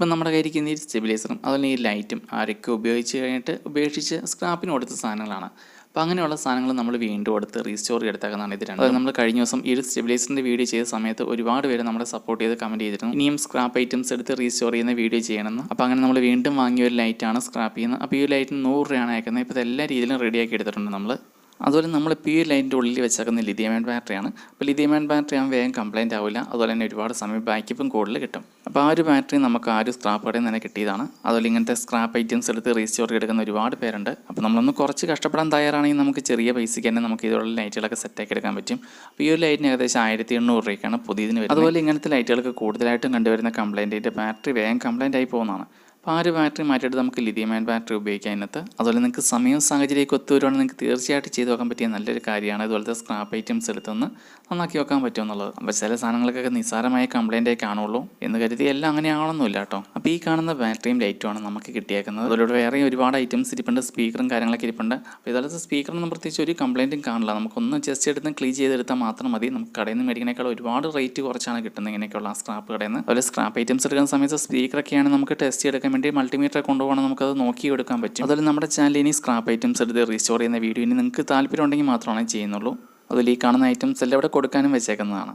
ഇപ്പം നമ്മുടെ കയ്യിരിക്കുന്ന ഈ സ്റ്റെബിലൈസറും അതുപോലെ ഈ ലൈറ്റും ആരൊക്കെ ഉപയോഗിച്ച് കഴിഞ്ഞിട്ട് ഉപേക്ഷിച്ച് സ്ക്രാപ്പിന് കൊടുത്ത സാധനങ്ങളാണ്. അപ്പോൾ അങ്ങനെയുള്ള സാധനങ്ങൾ നമ്മൾ വീണ്ടും എടുത്ത് റീസ്റ്റോർ എടുത്താക്കുന്നതാണ് ഇത് രണ്ടും. നമ്മൾ കഴിഞ്ഞ ദിവസം ഈ സ്റ്റെബിലൈസറിന്റെ വീഡിയോ ചെയ്ത സമയത്ത് ഒരുപാട് പേര് നമ്മളെ സപ്പോർട്ട് ചെയ്ത് കമന്റ് ചെയ്തിരുന്നു. ഇനിയും സ്ക്രാപ്പ് ഐറ്റംസ് എടുത്ത് റീസ്റ്റോർ ചെയ്യുന്ന വീഡിയോ ചെയ്യണമെന്ന്. അപ്പോൾ അങ്ങനെ നമ്മൾ വീണ്ടും വാങ്ങിയ ഒരു ലൈറ്റാണ് സ്ക്രാപ്പ് ചെയ്യുന്നത്. അപ്പോൾ ഈ ലൈറ്റിന് നൂറ് രൂപയാണ് അയക്കുന്നത്. ഇപ്പോൾ എല്ലാ രീതിയിലും റെഡിയാക്കി എടുത്തിട്ടുണ്ട് നമ്മൾ അതുപോലെ നമ്മൾ ഈ ലൈനിന്റെ ഉള്ളിൽ വെച്ചേക്കുന്ന ലിഥിയം ബാറ്ററിയാണ്. അപ്പോൾ ലിഥിയം ബാറ്ററി ആകുമ്പോൾ വേഗം കംപ്ലൈന്റ് ആവില്ല അതുപോലെ തന്നെ ഒരുപാട് സമയം ബാക്കപ്പും കൂടുതൽ കിട്ടും. അപ്പോൾ ആ ഒരു ബാറ്ററി നമുക്ക് ആ ഒരു സ്ക്രാപ്പ് കടയിൽ നിന്ന് കിട്ടിയതാണ്. അതുപോലെ ഇങ്ങനത്തെ സ്ക്രാപ്പ് ഐറ്റംസ് എടുത്ത് റീസ്റ്റോർ എടുക്കുന്ന ഒരുപാട് പേരുണ്ട്. അപ്പോൾ നമ്മളൊന്ന് കുറച്ച് കഷ്ടപ്പെടാൻ തയ്യാറാണെങ്കിൽ നമുക്ക് ചെറിയ പൈസയ്ക്ക് തന്നെ നമുക്ക് ഇതുള്ള ലൈറ്റുകളൊക്കെ സെറ്റാക്കി എടുക്കാൻ പറ്റും. അപ്പോൾ ഈ ഒരു ലൈറ്റിന് ഏകദേശം ആയിരത്തി എണ്ണൂറ് രൂപയ്ക്കാണ് പുതിയതിന് വരുന്നത്. അതുപോലെ ഇങ്ങനത്തെ ലൈറ്റുകൾക്ക് കൂടുതലായിട്ടും കണ്ടുവരുന്ന കംപ്ലൈന്റ് ബാറ്ററി വേഗം കംപ്ലൈന്റ് ആയി പോകുന്നതാണ്. അപ്പോൾ ആ ഒരു ബാറ്ററി മാറ്റിയിട്ട് നമുക്ക് ലിഥിയം ആൻഡ് ബാറ്ററി ഉപയോഗിക്കാം അതിനകത്ത്. അതുപോലെ നിങ്ങൾക്ക് സമയവും സാഹചര്യമൊക്കെ ഒത്തു വരുവാണെങ്കിൽ നിങ്ങൾക്ക് തീർച്ചയായിട്ടും ചെയ്ത് നോക്കാൻ പറ്റിയ നല്ലൊരു കാര്യമാണ്. ഇതുപോലത്തെ സ്ക്രാപ്പ് ഐറ്റംസ് എടുത്തൊന്ന് നന്നാക്കി വെക്കാൻ പറ്റും എന്നുള്ളത്. അപ്പോൾ ചില സാധനങ്ങൾക്കൊക്കെ നിസ്സാരമായ കംപ്ലൈന്റേ കാണുള്ളൂ എന്ന് കരുതി എല്ലാം അങ്ങനെ ആവണമെന്നില്ല കേട്ടോ. അപ്പോൾ ഈ കാണുന്ന ബാറ്ററിയും ലൈറ്റുമാണ് നമുക്ക് കിട്ടിയേക്കുന്നത്. അതിലൂടെ വേറെ ഒരുപാട് ഐറ്റംസ് ഇരിപ്പുണ്ട്. സ്പീക്കറും കാര്യങ്ങളൊക്കെ ഇരിപ്പുണ്ട്. അപ്പോൾ ഇതുപോലത്തെ സ്പീക്കറിനൊന്നും പ്രത്യേകിച്ച് ഒരു കംപ്ലൈന്റും കാണില്ല. നമുക്കൊന്ന് ജസ്റ്റ് എടുത്ത് ക്ലീൻ ചെയ്തെടുത്താൽ മാത്രം മതി. നമുക്ക് കടയിൽ നിന്ന് മേടിക്കുന്നേക്കാൾ ഒരുപാട് റേറ്റ് കുറച്ചാണ് കിട്ടുന്നത് ഇങ്ങനെയൊക്കെയുള്ള സ്ക്രാപ്പ് കടയിൽ നിന്ന്. അതുപോലെ സ്ക്രാപ്പ് ഐറ്റംസ് എടുക്കുന്ന സമയത്ത് സ്പീക്കറൊക്കെയാണ് നമുക്ക് ടെസ്റ്റ് ചെയ്തെടുക്കാൻ വേണ്ടി മൾട്ടിമീറ്റർ കൊണ്ടുപോകണം നമുക്കത് നോക്കി എടുക്കാൻ പറ്റും. അതുപോലെ നമ്മുടെ ചാനലിൽ ഇനി സ്ക്രാപ്പ് ഐറ്റംസ് എടുത്ത് റീസ്റ്റോർ ചെയ്യുന്ന വീഡിയോ ഇനി നിങ്ങൾക്ക് താല്പര്യം ഉണ്ടെങ്കിൽ മാത്രമാണ് ചെയ്യുന്നുള്ളൂ. അതിൽ ഈ കാണുന്ന ഐറ്റംസ് എല്ലാം ഇവിടെ കൊടുക്കാനും വെച്ചേക്കുന്നതാണ്.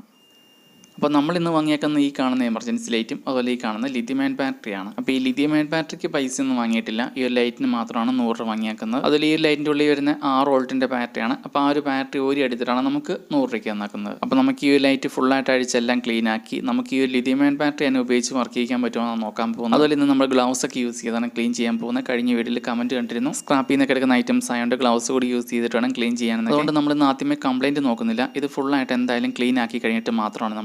അപ്പോൾ നമ്മൾ ഇന്ന് വാങ്ങിയേക്കുന്ന ഈ കാണുന്ന എമർജൻസി ലൈറ്റും അതുപോലെ ഈ കാണുന്ന ലിഥിയം അയൺ ബാറ്ററിയാണ് അപ്പോൾ ഈ ലിഥിയം അയൺ ബാറ്ററിക്ക് പൈസ ഒന്നും വാങ്ങിയിട്ടില്ല. ഈ ഒരു ലൈറ്റിന് മാത്രമാണ് നൂറ് രൂപ വാങ്ങിയേക്കുന്നത്. അതിൽ ഈ ലൈറ്റിന്റെ ഉള്ളിൽ വരുന്ന ആറ് വോൾട്ടിന്റെ ബാറ്ററിയാണ് അപ്പോൾ ആ ഒരു ബാറ്ററി ഒരു എടുത്തിട്ടാണ് നമുക്ക് നൂറ് രൂപയ്ക്ക് തന്നാക്കുന്നത് അപ്പോൾ നമുക്ക് ഈ ഒരു ലൈറ്റ് ഫുള്ളായിട്ട് അഴിച്ചെല്ലാം ക്ലീൻ ആക്കി നമുക്ക് ഈ ഒരു ലിഥിയം അയൺ ബാറ്ററി തന്നെ ഉപയോഗിച്ച് വർക്ക് ചെയ്യാൻ പറ്റുമോ എന്ന് നോക്കാൻ പോകുന്നത് അതുപോലെ ഇന്ന് നമ്മൾ ഗ്ലൗസ് ഒക്കെ യൂസ് ചെയ്താണ് ക്ലീൻ ചെയ്യാൻ പോകുന്നത്. കഴിഞ്ഞ വീഡിയോയിൽ കമന്റ് കണ്ടിരുന്നു. സ്ക്രാപ്പിൽ നിന്ന് കിടക്കുന്ന ഐറ്റംസ് ആയതുകൊണ്ട് ഗ്ലൗസ് കൂടി യൂസ് ചെയ്തിട്ട് വേണം ക്ലീൻ ചെയ്യാൻ അതുകൊണ്ട് നമ്മൾ ഇന്ന് ആദ്യമേ കംപ്ലൈന്റ് നോക്കുന്നില്ല. ഇത് ഫുള്ളായിട്ട് എന്തായാലും ക്ലീൻ ആക്കി കഴിഞ്ഞിട്ട് മാത്രമാണ്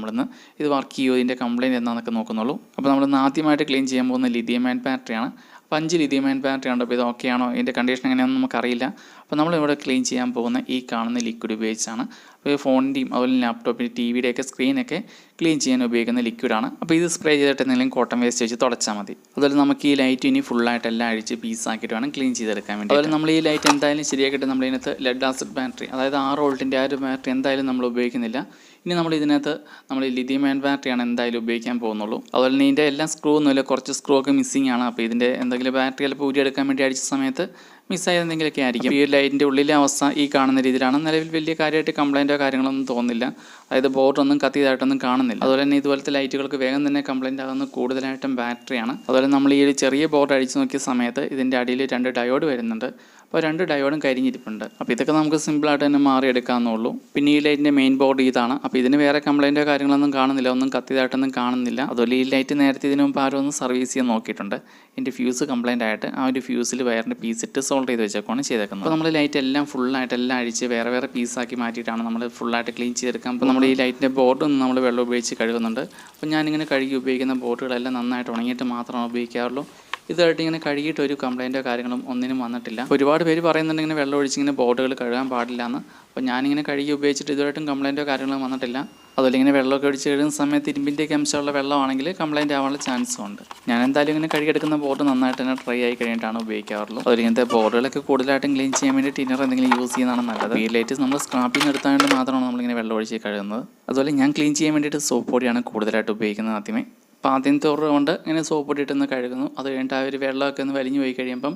ഇത് വർക്ക് ചെയ്യുമോ ഇതിന്റെ കംപ്ലയിന്റ് എന്താണെന്നൊക്കെ നോക്കുന്നുള്ളൂ. അപ്പോൾ നമ്മൾ ആദ്യമായിട്ട് ക്ലീൻ ചെയ്യാൻ പോകുന്ന ലിഥിയം ആൻഡ് ബാറ്ററിയാണ് അപ്പോൾ അഞ്ച് ലിഥിയം ആൻഡ് ബാറ്ററി ഉണ്ട്? അപ്പോൾ ഇത് ഓക്കെ ആണോ? ഇതിന്റെ കണ്ടീഷൻ എങ്ങനെയാണെന്ന് നമുക്കറിയില്ല. അപ്പോൾ നമ്മളിവിടെ ക്ലീൻ ചെയ്യാൻ പോകുന്ന ഈ കാണുന്ന ലിക്വിഡ് ഉപയോഗിച്ചാണ്. അപ്പോൾ ഫോണിന്റെയും അതുപോലെ ലാപ്ടോപ്പിന്റെ ടി വിയുടെയൊക്കെ സ്ക്രീനൊക്കെ ക്ലീൻ ചെയ്യാൻ ഉപയോഗിക്കുന്ന ലിക്വിഡാണ് അപ്പോൾ ഇത് സ്പ്രേ ചെയ്തിട്ട് എന്തെങ്കിലും കോട്ടൺ വേസ്റ്റ് വെച്ച് തുടച്ചാൽ മതി. അതുപോലെ നമുക്ക് ഈ ലൈറ്റ് ഇനി ഫുള്ളായിട്ട് എല്ലാം അഴിച്ച് പീസാക്കിയിട്ട് വേണം ക്ലീൻ ചെയ്തെടുക്കാൻ വേണ്ടി അതുപോലെ നമ്മൾ ഈ ലൈറ്റ് എന്തായാലും ശരിയാക്കിയിട്ട് നമ്മളതിനകത്ത് ലെഡ് ആസിഡ് ബാറ്ററി അതായത് ആറ് വോൾട്ടിന്റെ ആ ഒരു ബാറ്ററി എന്തായാലും നമ്മൾ ഉപയോഗിക്കുന്നില്ല. ഇനി നമ്മൾ ഇതിനകത്ത് നമ്മൾ ലിഥിയം അയൺ ബാറ്ററിയാണ് എന്തായാലും ഉപയോഗിക്കാൻ പോകുന്നുള്ളൂ. അതുപോലെ തന്നെ ഇതിന്റെ എല്ലാ സ്ക്രൂ ഒന്നുമില്ല കുറച്ച് സ്ക്രൂ ഒക്കെ മിസ്സിംഗ് ആണ്. അപ്പോൾ ഇതിന്റെ എന്തെങ്കിലും ബാറ്ററി ചിലപ്പോൾ ഊരിയെടുക്കാൻ വേണ്ടി അടിച്ച സമയത്ത് മിസ്സായ എന്തെങ്കിലുമൊക്കെ ആയിരിക്കും. ഈ ലൈറ്റിന്റെ ഉള്ളിലെ അവസ്ഥ ഈ കാണുന്ന രീതിയിലാണ്. നിലവിൽ വലിയ കാര്യമായിട്ട് കംപ്ലൈന്റോ കാര്യങ്ങളൊന്നും തോന്നുന്നില്ല. അതായത് ബോർഡൊന്നും കത്തിയതായിട്ടൊന്നും കാണുന്നില്ല. അതുപോലെ തന്നെ ഇതുപോലത്തെ ലൈറ്റുകൾക്ക് വേഗം തന്നെ കംപ്ലൈന്റ് ആകുന്ന കൂടുതലായിട്ടും ബാറ്ററിയാണ്. അതുപോലെ നമ്മൾ ഈ ചെറിയ ബോർഡ് അടിച്ചു നോക്കിയ സമയത്ത് ഇതിന്റെ അടിയിൽ രണ്ട് ഡയോഡ് വരുന്നുണ്ട്. അപ്പോൾ രണ്ട് ഡയോഡും കരിഞ്ഞിരിപ്പുണ്ട്. അപ്പോൾ ഇതൊക്കെ നമുക്ക് സിമ്പിളായിട്ട് തന്നെ മാറിയെടുക്കാമെന്നുള്ളൂ പിന്നെ ഈ ലൈറ്റിന്റെ മെയിൻ ബോർഡ് ഇതാണ്. അപ്പോൾ ഇതിന് വേറെ കംപ്ലൈന്റോ കാര്യങ്ങളൊന്നും കാണുന്നില്ല. ഒന്നും കത്തിയതായിട്ടൊന്നും കാണുന്നില്ല. അതുപോലെ ഈ ലൈറ്റ് നേരത്തെ ഇതിനു മുമ്പ് ആരും ഒന്ന് സർവീസ് ചെയ്യാൻ നോക്കിയിട്ടുണ്ട്. എന്റെ ഫ്യൂസ് കംപ്ലൈന്റ് ആയിട്ട് ആ ഒരു ഫ്യൂസിൽ വയറിന്റെ പീസ് ഇട്ട് സോൾവ് ചെയ്ത് വെച്ചേക്കാണ് ചെയ്തേക്കുന്നത്. അപ്പോൾ നമ്മൾ ലൈറ്റ് എല്ലാം ഫുള്ളായിട്ട് എല്ലാം അഴിച്ച് വേറെ വേറെ പീസാക്കി മാറ്റിയിട്ടാണ് നമ്മൾ ഫുള്ളായിട്ട് ക്ലീൻ ചെയ്തെടുക്കാൻ അപ്പോൾ നമ്മൾ ഈ ലൈറ്റിന്റെ ബോർഡ് നമ്മൾ വെള്ളം ഉപയോഗിച്ച് കഴുകുന്നുണ്ട്. അപ്പോൾ ഞാനിങ്ങനെ കഴുകി ഉപയോഗിക്കുന്ന ബോർഡുകളെല്ലാം നന്നായിട്ട് ഉണങ്ങിയിട്ട് മാത്രമാണ് ഉപയോഗിക്കാറുള്ളൂ. ഇതായിട്ട് ഇങ്ങനെ കഴുകിയിട്ട് ഒരു കംപ്ലൈന്റോ കാര്യങ്ങളും ഒന്നിനും വന്നിട്ടില്ല. ഒരുപാട് പേര് പറയുന്നുണ്ട് ഇങ്ങനെ വെള്ളം ഒഴിച്ച് ഇങ്ങനെ ബോർഡുകൾ കഴുകാൻ പാടില്ല എന്ന് അപ്പോൾ ഞാനിങ്ങനെ കഴുകി ഉപയോഗിച്ചിട്ട് ഇതുവരായിട്ടും കംപ്ലൈന്റോ കാര്യങ്ങളും വന്നിട്ടില്ല. അതുപോലെ ഇങ്ങനെ വെള്ളമൊക്കെ ഒഴിച്ച് കഴുകുന്ന സമയത്ത് ഇരുമ്പിന്റെയൊക്കെ അംശമുള്ള വെള്ളമാണെങ്കിൽ കംപ്ലൈന്റ് ആവാനുള്ള ചാൻസും ഉണ്ട്. ഞാൻ എന്തായാലും ഇങ്ങനെ കഴുകിയെടുക്കുന്ന ബോർഡ് നന്നായിട്ട് തന്നെ ട്രൈ ആയി കഴിഞ്ഞിട്ടാണ് ഉപയോഗിക്കാറുള്ളത് അതുപോലെ ഇങ്ങനത്തെ ബോർഡുകളൊക്കെ കൂടുതലായിട്ടും ക്ലീൻ ചെയ്യാൻ വേണ്ടി ടിന്നർ എന്തെങ്കിലും യൂസ് ചെയ്യുന്നതാണ് നല്ലത്. ഈ ലേറ്റസ്റ്റ് നമ്മൾ സ്ക്രാപ്പിൽ നിന്ന് എടുത്താണ്ട് മാത്രമാണ് നമ്മളിങ്ങനെ വെള്ളം ഒഴിച്ച് കഴുകുന്നത്. അതുപോലെ ഞാൻ ക്ലീൻ ചെയ്യാൻ വേണ്ടിയിട്ട് സോപ്പ് പൊടിയാണ് കൂടുതലായിട്ട് ഉപയോഗിക്കുന്നത് ആദ്യമേ. അപ്പോൾ ആദ്യത്തെ ഉറ കൊണ്ട് ഇങ്ങനെ സോപ്പ് ഇട്ടിട്ടൊന്ന് കഴുകുന്നു. അത് കഴിഞ്ഞിട്ട് ആ ഒരു വെള്ളമൊക്കെ ഒന്ന് വലിഞ്ഞു പോയി കഴിയുമ്പം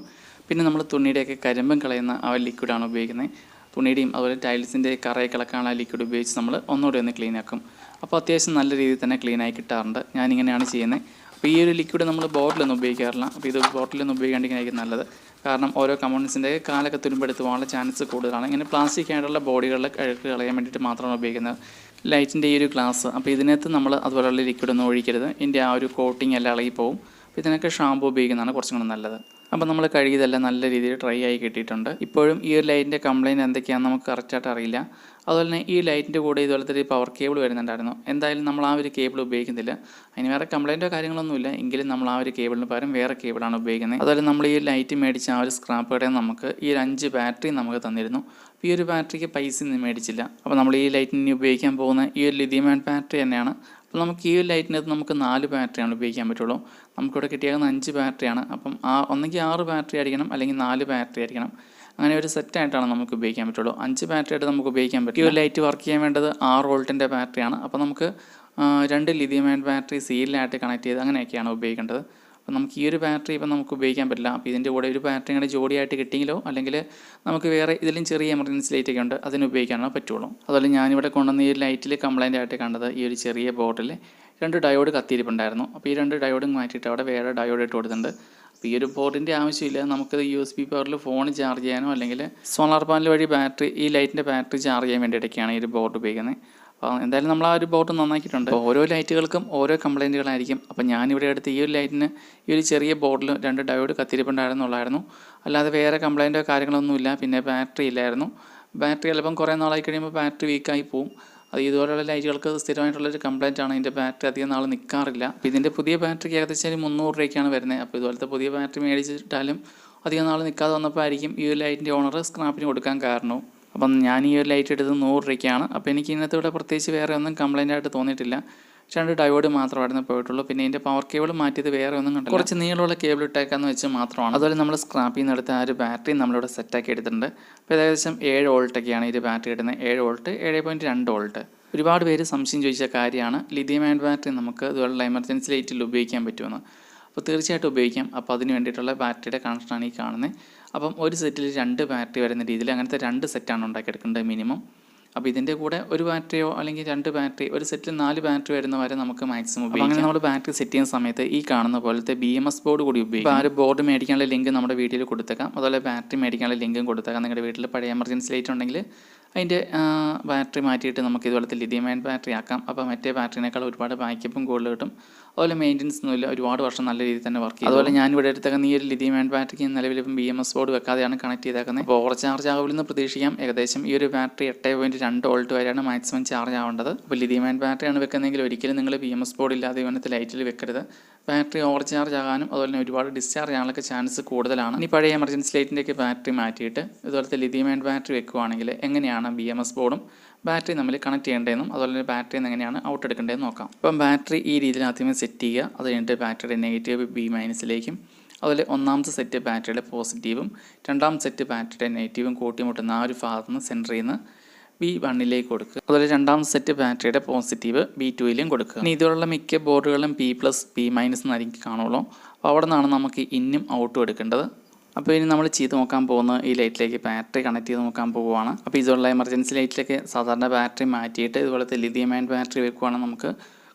പിന്നെ നമ്മൾ തുണിയുടെയൊക്കെ കരിമ്പം കളയുന്ന ആ ലിക്വിഡാണ് ഉപയോഗിക്കുന്നത്. തുണിയുടെയും അതുപോലെ ടൈൽസിന്റെ കറയൊക്കെ ഇളക്കാനുള്ള ആ ലിക്വിഡ് ഉപയോഗിച്ച് നമ്മൾ ഒന്നുകൂടി ഒന്ന് ക്ലീൻ ആക്കും. അപ്പോൾ അത്യാവശ്യം നല്ല രീതിയിൽ തന്നെ ക്ലീൻ ആയി കിട്ടാറുണ്ട്. ഞാനിങ്ങനെയാണ് ചെയ്യുന്നത്. അപ്പോൾ ഈ ഒരു ലിക്വിഡ് നമ്മൾ ബോട്ടിലൊന്നും ഉപയോഗിക്കാറില്ല. അപ്പോൾ ഇത് ബോട്ടിലൊന്നും ഉപയോഗിക്കാണ്ടിരിക്കുന്നതായിരിക്കും നല്ലത്. കാരണം ഓരോ കമ്പോണൻസിന്റെ കാലൊക്കെ തുരുമ്പെടുത്ത് പോകാനുള്ള ചാൻസ് കൂടുതലാണ്. ഇങ്ങനെ പ്ലാസ്റ്റിക് ആയിട്ടുള്ള ബോഡികളിൽ കഴുക്ക് കളയാൻ വേണ്ടിയിട്ട് മാത്രമാണ് ഉപയോഗിക്കുന്നത്. ലൈറ്റിന്റെ ഈ ഒരു ഗ്ലാസ്. അപ്പോൾ ഇതിനകത്ത് നമ്മൾ അതുപോലെയുള്ള ലിക്വിഡ് ഒന്നും ഒഴിക്കരുത്. ഇതിന്റെ ആ ഒരു കോട്ടിംഗ് എല്ലാം ഇളകി പോകും അപ്പോൾ ഇതിനൊക്കെ ഷാമ്പു ഉപയോഗിക്കുന്നതാണ് കുറച്ചും കൂടെ നല്ലത്. അപ്പോൾ നമ്മൾ കഴുകിയതെല്ലാം നല്ല രീതിയിൽ ഡ്രൈ ആയി കിട്ടിയിട്ടുണ്ട്. ഇപ്പോഴും ഈ ഒരു ലൈറ്റിന്റെ കംപ്ലയിന്റ് എന്തൊക്കെയാണെന്ന് നമുക്ക് കറക്റ്റായിട്ട് അറിയില്ല. അതുപോലെ തന്നെ ഈ ലൈറ്റിന്റെ കൂടെ ഇതുപോലത്തെ ഒരു പവർ കേബിൾ വരുന്നുണ്ടായിരുന്നു. എന്തായാലും നമ്മൾ ആ ഒരു കേബിൾ ഉപയോഗിക്കുന്നില്ല. അതിന് വേറെ കംപ്ലൈന്റോ കാര്യങ്ങളൊന്നുമില്ല എങ്കിലും നമ്മൾ ആ ഒരു കേബിളിന് പകരം വേറെ കേബിളാണ് ഉപയോഗിക്കുന്നത്. അതുപോലെ നമ്മൾ ഈ ലൈറ്റ് മേടിച്ച ആ ഒരു സ്ക്രാപ്പ് കടയിൽ നമുക്ക് ഈ ഒരു അഞ്ച് ബാറ്ററി നമുക്ക് തന്നിരുന്നു. ഈ ഒരു ബാറ്ററിക്ക് പൈസ ഒന്നും മേടിച്ചില്ല. അപ്പോൾ നമ്മൾ ഈ ലൈറ്റിന് ഉപയോഗിക്കാൻ പോകുന്ന ഈ ഒരു ലിഥിയം ബാറ്ററി തന്നെയാണ്. അപ്പോൾ നമുക്ക് ഈ ലൈറ്റിനകത്ത് നമുക്ക് നാല് ബാറ്ററിയാണ് ഉപയോഗിക്കാൻ പറ്റുള്ളൂ. നമുക്കിവിടെ കിട്ടിയാകുന്ന അഞ്ച് ബാറ്ററിയാണ് അപ്പം ആ ഒന്നെങ്കിൽ ആറ് ബാറ്ററി ആയിരിക്കണം അല്ലെങ്കിൽ നാല് ബാറ്ററി ആയിരിക്കണം. അങ്ങനെ ഒരു സെറ്റായിട്ടാണ് നമുക്ക് ഉപയോഗിക്കാൻ പറ്റുള്ളൂ. അഞ്ച് ബാറ്ററി ആയിട്ട് നമുക്ക് ഉപയോഗിക്കാൻ പറ്റും ഈ ഒരു ലൈറ്റ് വർക്ക് ചെയ്യാൻ വേണ്ടത് ആറ് വോൾട്ടിന്റെ ബാറ്ററിയാണ് അപ്പോൾ നമുക്ക് രണ്ട് ലിഥിയം ബാറ്ററി സീലിലായിട്ട് കണക്ട് ചെയ്ത് അങ്ങനെയൊക്കെയാണ് ഉപയോഗിക്കേണ്ടത്. അപ്പോൾ നമുക്ക് ഈ ഒരു ബാറ്ററി ഇപ്പം നമുക്ക് ഉപയോഗിക്കാൻ പറ്റില്ല. അപ്പോൾ ഇതിന്റെ കൂടെ ഒരു ബാറ്ററി ഇങ്ങനെ ജോഡിയായിട്ട് കിട്ടിയെങ്കിലോ അല്ലെങ്കിൽ നമുക്ക് വേറെ ഇതിലും ചെറിയ എമർജൻസി ലൈറ്റൊക്കെ ഉണ്ട് അതിന് ഉപയോഗിക്കാനോ പറ്റുള്ളൂ. അതുപോലെ ഞാനിവിടെ കൊണ്ടുവന്ന ഈ ലൈറ്റിൽ കംപ്ലൈന്റ് ആയിട്ട് കണ്ടത് ഈ ഒരു ചെറിയ ബോട്ടിൽ രണ്ട് ഡയോഡ് കത്തിയിരിപ്പുണ്ടായിരുന്നു. അപ്പോൾ ഈ രണ്ട് ഡയോഡും മാറ്റിയിട്ട് അവിടെ വേറെ ഡയോഡ് ഇട്ട് കൊടുത്തിട്ടുണ്ട്. അപ്പോൾ ഈ ഒരു ബോർഡിന്റെ ആവശ്യമില്ല. നമുക്കത് യു എസ് ബി പവറിൽ ഫോൺ ചാർജ് ചെയ്യാനോ അല്ലെങ്കിൽ സോളാർ പാനൽ വഴി ബാറ്ററി ഈ ലൈറ്റിന്റെ ബാറ്ററി ചാർജ് ചെയ്യാൻ വേണ്ടിയിട്ടൊക്കെയാണ് ഈ ഒരു ബോർഡ് ഉപയോഗിക്കുന്നത്. അപ്പോൾ എന്തായാലും നമ്മൾ ആ ഒരു ബോർഡ് നന്നാക്കിയിട്ടുണ്ട്. ഓരോ ലൈറ്റുകൾക്കും ഓരോ കംപ്ലൈന്റുകളായിരിക്കും അപ്പോൾ ഞാനിവിടെ എടുത്ത് ഈ ഒരു ലൈറ്റിന് ഈ ഒരു ചെറിയ ബോർഡിൽ രണ്ട് ഡയോഡ് കത്തിരിപ്പുണ്ടായിരുന്നുള്ളായിരുന്നു. അല്ലാതെ വേറെ കംപ്ലൈന്റോ കാര്യങ്ങളൊന്നുമില്ല. പിന്നെ ബാറ്ററി ഇല്ലായിരുന്നു. ബാറ്ററി ചിലപ്പം കുറേ നാളായി കഴിയുമ്പോൾ ബാറ്ററി വീക്കായി പോവും. അത് ഇതുപോലെയുള്ള ലൈറ്റുകൾക്ക് സ്ഥിരമായിട്ടുള്ളൊരു കംപ്ലൈന്റ് ആണ് ഇതിന്റെ ബാറ്ററി അധികം നാൾ നിൽക്കാറില്ല. അപ്പോൾ ഇതിന്റെ പുതിയ ബാറ്ററിക്ക് ഏകദേശം ഒരു മുന്നൂറ് രൂപയ്ക്കാണ് വരുന്നത്. അപ്പോൾ ഇതുപോലത്തെ പുതിയ ബാറ്ററി മേടിച്ചിട്ടാലും അധികം നാൾ നിൽക്കാതെ വന്നപ്പോൾ ആയിരിക്കും ഈ ലൈറ്റിന്റെ ഓണർ സ്ക്രാപ്പിന് കൊടുക്കാൻ കാരണവും അപ്പം ഞാൻ ഈ ഒരു ലൈറ്റ് എടുത്തത് നൂറ് രൂപയ്ക്കാണ് അപ്പോൾ എനിക്ക് ഇന്നത്തെ ഇവിടെ പ്രത്യേകിച്ച് വേറെ ഒന്നും കംപ്ലൈന്റ് ആയിട്ട് തോന്നിയിട്ടില്ല. രണ്ട് ഡയോഡ് മാത്രമായിരുന്നു പോയിട്ടുള്ളൂ. പിന്നെ ഇതിന്റെ പവർ കേബിൾ മാറ്റിയത് വേറെ ഒന്നും കണ്ടില്ല. കുറച്ച് നീളമുള്ള കേബിൾ ഇട്ടേക്കാന്ന് വെച്ച് മാത്രമാണ്. അതുപോലെ നമ്മൾ സ്ക്രാപ്പിൽ നിന്ന് എടുത്ത ആ ഒരു ബാറ്ററി നമ്മളിവിടെ സെറ്റാക്കി എടുത്തിട്ടുണ്ട്. അപ്പോൾ ഏകദേശം ഏഴ് വോൾട്ടൊക്കെയാണ് ഇത് ബാറ്ററി ഇടുന്നത് ഏഴ് വോൾട്ട് ഏഴ് പോയിന്റ് രണ്ട് വോൾട്ട് ഒരുപാട് പേര് സംശയം ചോദിച്ച കാര്യമാണ്. ലിഥിയം ആൻഡ് ബാറ്ററി നമുക്ക് ഇതുപോലുള്ള എമർജൻസി ലൈറ്റിൽ ഉപയോഗിക്കാൻ പറ്റുമെന്ന്. അപ്പോൾ തീർച്ചയായിട്ടും ഉപയോഗിക്കാം. അപ്പോൾ അതിന് വേണ്ടിയിട്ടുള്ള ബാറ്ററിയുടെ കണക്ഷനാണ് ഈ കാണുന്നത്. അപ്പം ഒരു സെറ്റിൽ രണ്ട് ബാറ്ററി വരുന്ന രീതിയിൽ അങ്ങനത്തെ രണ്ട് സെറ്റാണ് ഉണ്ടാക്കിയെടുക്കേണ്ടത് മിനിമം അപ്പോൾ ഇതിന്റെ കൂടെ ഒരു ബാറ്ററിയോ അല്ലെങ്കിൽ രണ്ട് ബാറ്ററി ഒരു സെറ്റിൽ നാല് ബാറ്ററി വരുന്ന വരെ നമുക്ക് മാക്സിമം ഉപയോഗിക്കാം അങ്ങനെ നമ്മൾ ബാറ്ററി സെറ്റ് ചെയ്യുന്ന സമയത്ത് ഈ കാണുന്ന പോലത്തെ ബി എം എസ് ബോർഡ് കൂടി ഉപയോഗിക്കും. ആ ഒരു ബോർഡ് മേടിക്കാനുള്ള ലിങ്ക് നമ്മുടെ വീഡിയോയിൽ കൊടുത്തേക്കാം. അതുപോലെ ബാറ്ററി മേടിക്കാനുള്ള ലിങ്കും കൊടുത്തേക്കാം. നിങ്ങളുടെ വീട്ടിൽ പഴയ എമർജൻസി ലൈറ്റ് ഉണ്ടെങ്കിൽ അതിന്റെ ബാറ്ററി മാറ്റിയിട്ട് നമുക്ക് ഇതുപോലത്തെ ലിഥിയം അയൺ ബാറ്ററി ആക്കാം. അപ്പോൾ മറ്റേ ബാറ്ററിനേക്കാൾ ഒരുപാട് ബാക്കപ്പും കൂടുതൽ കിട്ടും. അതുപോലെ മെയിന്റനൻസ് ഒന്നുമില്ല ഒരുപാട് വർഷം നല്ല രീതിയിൽ തന്നെ വർക്ക് ചെയ്യും അതുപോലെ ഞാൻ ഇവിടെ എടുത്തേക്കുന്ന ഈ ഒരു ലിഥിയം അയൺ ബാറ്ററിക്ക് നിലവിൽ ഇപ്പം ബി എം എസ് ബോർഡ് വെക്കാതെയാണ് കണക്ട് ചെയ്തേക്കുന്നത്. അപ്പോൾ ഓവർ ചാർജ് ആവില്ലെന്ന് പ്രതീക്ഷിക്കാം. ഏകദേശം ഈ ഒരു ബാറ്ററി എട്ട് പോയിന്റ് രണ്ട് വോൾട്ട് വരെയാണ് മാക്സിമം ചാർജ് ആവേണ്ടത്. അപ്പോൾ ലിഥിയം അയൺ ബാറ്ററിയാണ് വെക്കുന്നതെങ്കിൽ ഒരിക്കലും നിങ്ങൾ ബി എം എസ് ബോർഡ് ഇല്ലാതെ ഇവനത്തെ ലൈറ്റിൽ വെക്കരുത്. ബാറ്ററി ഓവർ ചാർജ് ആകാനും അതുപോലെ തന്നെ ഒരുപാട് ഡിസ്ചാർജ് ആകാനൊക്കെ ചാൻസ് കൂടുതലാണ്. ഇനി പഴയ എമർജൻസി ലൈറ്റിന്റെയൊക്കെ ബാറ്ററി മാറ്റിയിട്ട് ഇതുപോലത്തെ ലിഥിയം ആൻഡ് ബാറ്ററി വെക്കുവാണെങ്കിൽ എങ്ങനെയാണ് ബി എം എസ് ബോർഡും. ബാറ്ററി നമ്മൾ കണക്ട് ചെയ്യേണ്ടതെന്നും അതുപോലെ തന്നെ ബാറ്ററി എങ്ങനെയാണ് ഔട്ട് എടുക്കേണ്ടതെന്ന് നോക്കാം. ഇപ്പം ബാറ്ററി ഈ രീതിയിൽ ആദ്യമേ സെറ്റ് ചെയ്യുക. അത് കഴിഞ്ഞിട്ട് ബാറ്ററിയുടെ നെഗറ്റീവ് ബി മൈനസിലേക്കും അതുപോലെ ഒന്നാമത്തെ സെറ്റ് ബാറ്ററിയുടെ പോസിറ്റീവും രണ്ടാമത്തെ സെറ്റ് ബാറ്ററിയുടെ നെഗറ്റീവും കൂട്ടിമുട്ടുന്ന ആ ഒരു ഭാഗത്ത് നിന്ന് സെന്ററിൽ നിന്ന് ബി വണ്ണിലേക്ക് കൊടുക്കുക. അതുപോലെ രണ്ടാം സെറ്റ് ബാറ്ററിയുടെ പോസിറ്റീവ് ബി ടുയിലും കൊടുക്കുക. ഇനി ഇതുപോലുള്ള മിക്ക ബോർഡുകളും ബി പ്ലസ് ബി മൈനസ് എന്നായിരിക്കും കാണുള്ളൂ. അപ്പോൾ അവിടെ നിന്നാണ് നമുക്ക് ഇന്നും ഔട്ടും എടുക്കേണ്ടത്. അപ്പോൾ ഇനി നമ്മൾ ചെയ്ത് നോക്കാൻ പോകുന്ന ഈ ലൈറ്റിലേക്ക് ബാറ്ററി കണക്ട് ചെയ്ത് നോക്കാൻ പോവുകയാണ് അപ്പോൾ ഇതുള്ള എമർജൻസി ലൈറ്റിലേക്ക് സാധാരണ ബാറ്ററി മാറ്റിയിട്ട് ഇതുപോലത്തെ ലിഥിയം അയൺ ബാറ്ററി വെക്കുവാണെങ്കിൽ നമുക്ക്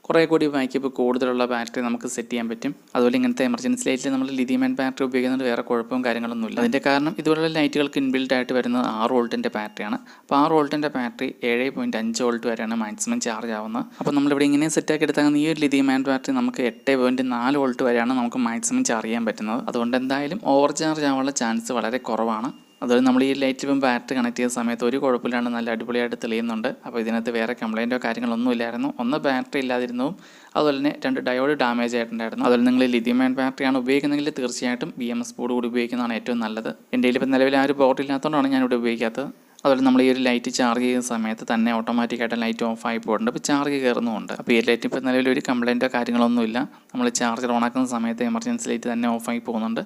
കുറേ കൂടി ബാക്കപ്പ് കൂടുതലുള്ള ബാറ്ററി നമുക്ക് സെറ്റ് ചെയ്യാൻ പറ്റും. അതുപോലെ ഇങ്ങനത്തെ എമർജൻസി ലൈറ്റിൽ നമ്മൾ ലിഥിയം ബാറ്ററി ഉപയോഗിക്കുന്നത് വേറെ കുഴപ്പവും കാര്യങ്ങളൊന്നുമില്ല അതിന്റെ കാരണം ഇതുപോലുള്ള ലൈറ്റുകൾക്ക് ഇൻബിൽഡ് ആയിട്ട് വരുന്നത് ആറ് വോൾട്ടിന്റെ ബാറ്ററിയാണ് അപ്പോൾ ആറ് വോൾട്ടിന്റെ ബാറ്ററി ഏഴ് പോയിന്റ് അഞ്ച് വോൾട്ട് വരെയാണ് മാക്സിമം ചാർജ് ആവുന്നത്. അപ്പോൾ നമ്മളിവിടെ ഇങ്ങനെ സെറ്റാക്കി എടുത്താൽ ഈ ഒരു ലിഥിയം ബാറ്ററി നമുക്ക് എട്ട് പോയിന്റ് നാല് വോൾട്ട് വരെയാണ് നമുക്ക് മാക്സിമം ചാർജ് ചെയ്യാൻ പറ്റുന്നത്. അതുകൊണ്ട് എന്തായാലും ഓവർ ചാർജ് ആവാനുള്ള ചാൻസ് വളരെ കുറവാണ്. അതുപോലെ നമ്മൾ ഈ ലൈറ്റ് ഇപ്പം ബാറ്ററി കണക്ട് ചെയ്ത സമയത്ത് ഒരു കുഴപ്പമില്ലാണ്ട് നല്ല അടിപൊളിയായിട്ട് തെളിയുന്നുണ്ട്. അപ്പോൾ ഇതിനകത്ത് വേറെ കംപ്ലയിന്റോ കാര്യങ്ങളൊന്നും ഇല്ലായിരുന്നു. ഒന്ന് ബാറ്ററി ഇല്ലാതിരുന്നതും അതുപോലെ തന്നെ രണ്ട് ഡയോഡ് ഡാമേജ് ആയിട്ടുണ്ടായിരുന്നു. അതുപോലെ നിങ്ങൾ ലിഥിയം അയൺ ബാറ്ററിയാണ് ഉപയോഗിക്കുന്നതെങ്കിൽ തീർച്ചയായിട്ടും ബി എം എസ് ബോർഡ് കൂടി ഉപയോഗിക്കുന്നതാണ് ഏറ്റവും നല്ലത്. എന്റെ കയ്യിൽ ഇപ്പോൾ നിലവിൽ ആ ഒരു ബോർഡ് ഇല്ലാത്തതുകൊണ്ടാണ് ഞാനിവിടെ ഉപയോഗിക്കാത്തത്. അതുപോലെ നമ്മൾ ഈ ഒരു ലൈറ്റ് ചാർജ് ചെയ്യുന്ന സമയത്ത് തന്നെ ഓട്ടോമാറ്റിക്കായിട്ട് ലൈറ്റ് ഓഫ് ആയി പോകുന്നുണ്ട് അപ്പോൾ ചാർജ് കയറുന്നുമുണ്ട്. അപ്പോൾ ഈ ലൈറ്റ് ഇപ്പോൾ നിലവിൽ ഒരു കംപ്ലയിന്റോ കാര്യങ്ങളൊന്നുമില്ല നമ്മൾ ചാർജർ ഓണാക്കുന്ന സമയത്ത് എമർജൻസി ലൈറ്റ് തന്നെ ഓഫായി പോകുന്നുണ്ട്.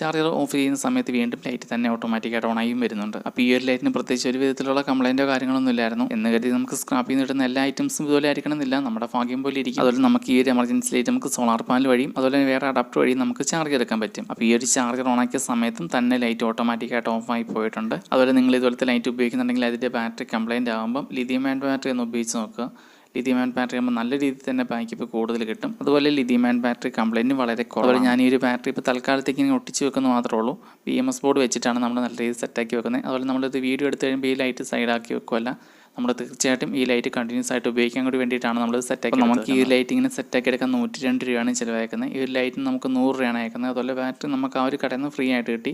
ചാർജർ ഓഫ് ചെയ്യുന്ന സമയത്ത് വീണ്ടും ലൈറ്റ് തന്നെ ഓട്ടോമാറ്റിക്കായിട്ട് ഓണായും വരുന്നുണ്ട്. അപ്പോൾ ഈ ഒരു ലൈറ്റിന് പ്രത്യേകിച്ച് ഒരു വിധത്തിലുള്ള കംപ്ലൈന്റോ കാര്യങ്ങളൊന്നും ഇല്ലായിരുന്നു. എന്ന് കരുതി നമുക്ക് സ്ക്രാപ്പിൽ നിന്ന് കിട്ടുന്ന എല്ലാ ഐറ്റംസും ഇതുപോലെ ആയിരിക്കണമെന്നില്ല നമ്മുടെ ഭാഗ്യം പോലെ ഇരിക്കും. അതുപോലെ നമുക്ക് ഈ ഒരു എമർജൻസി ലൈറ്റ് നമുക്ക് സോളാർ പാനൽ വഴിയും അതുപോലെ തന്നെ വേറെ അഡാപ്റ്റർ വഴിയും നമുക്ക് ചാർജ് എടുക്കാൻ പറ്റും. അപ്പോൾ ഈ ഒരു ചാർജർ ഓണാക്കിയ സമയത്തും തന്നെ ലൈറ്റ് ഓട്ടോമാറ്റിക്കായിട്ട് ആയി പോയിട്ടുണ്ട്. അതുപോലെ നിങ്ങൾ ഇതുപോലത്തെ ലൈറ്റ് ഉപയോഗിക്കുന്നുണ്ടെങ്കിൽ അതിന്റെ ബാറ്ററി കംപ്ലൈന്റ് ആകുമ്പം ലിഥിയം ആൻഡ് ബാറ്ററി ഒന്ന് ഉപയോഗിച്ച് നോക്കുക. ലിഥിയം ആൻഡ് ബാറ്ററി ആകുമ്പോൾ നല്ല രീതിയിൽ തന്നെ ബാക്കപ്പ് കൂടുതൽ കിട്ടും. അതുപോലെ ലിഥിയം ആൻഡ് ബാറ്ററി കംപ്ലൈന്റ് വളരെ കുറവ് ഞാൻ ഈ ഒരു ബാറ്ററി ഇപ്പോൾ തൽക്കാലത്തേക്ക് ഇങ്ങനെ ഒട്ടിച്ച് വെക്കുന്നത് മാത്രമേ ഉള്ളൂ. പി എം എസ് ബോർഡ് വെച്ചിട്ടാണ് നമ്മൾ നല്ല രീതിയിൽ സെറ്റാക്കി വെക്കുന്നത്. അതുപോലെ നമ്മളിത് വീഡിയോ എടുത്ത് കഴിയുമ്പോൾ ഈ ലൈറ്റ് സൈഡാക്കി വെക്കുമല്ല നമ്മൾ തീർച്ചയായിട്ടും ഈ ലൈറ്റ് കണ്ടിന്യൂസ് ആയിട്ട് ഉപയോഗിക്കാൻ കൂടി വേണ്ടിയിട്ടാണ് നമ്മൾ സെറ്റാക്കി നമുക്ക് ഈ ലൈറ്റ് ഇങ്ങനെ സെറ്റാക്കി എടുക്കാൻ നൂറ്റി രണ്ട് രൂപയാണ് ചിലവാക്കുന്നത് ഈ ഒരു ലൈറ്റിന് നമുക്ക് നൂറ് രൂപയാണ് അയക്കുന്നത്. അതുപോലെ ബാറ്ററി നമുക്ക് ആ ഒരു കടയിൽ നിന്ന് ഫ്രീ ആയിട്ട് കിട്ടി.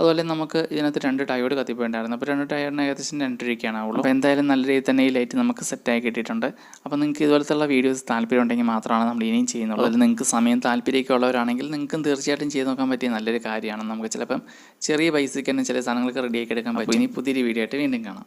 അതുപോലെ നമുക്ക് ഇതിനകത്ത് രണ്ട് ടയോഡ് കത്തിപ്പോയിട്ടുണ്ടായിരുന്നു. അപ്പോൾ രണ്ട് ടയറിന് ഏകദേശം രണ്ട് രൂപയ്ക്കാണ് ആവുള്ളൂ. അപ്പോൾ എന്തായാലും നല്ല രീതിയിൽ തന്നെ ഈ ലൈറ്റ് നമുക്ക് സെറ്റായി കിട്ടിയിട്ടുണ്ട്. അപ്പോൾ നിങ്ങൾക്ക് ഇതുപോലത്തുള്ള വീഡിയോസ് താല്പര്യം ഉണ്ടെങ്കിൽ മാത്രമാണ് നമ്മൾ ഇനിയും ചെയ്യുന്നത് അതിൽ നിങ്ങൾക്ക് സമയം താല്പര്യമൊക്കെ ഉള്ളവരാണെങ്കിൽ നിങ്ങൾക്കും തീർച്ചയായിട്ടും ചെയ്ത് നോക്കാൻ പറ്റിയ നല്ലൊരു കാര്യമാണ്. നമുക്ക് ചിലപ്പം ചെറിയ പൈസയ്ക്ക് തന്നെ ചില സാധനങ്ങൾക്ക് റെഡിയാക്കി എടുക്കാൻ പറ്റും. ഇനി പുതിയൊരു വീഡിയോ ആയിട്ട് വീണ്ടും കാണാം.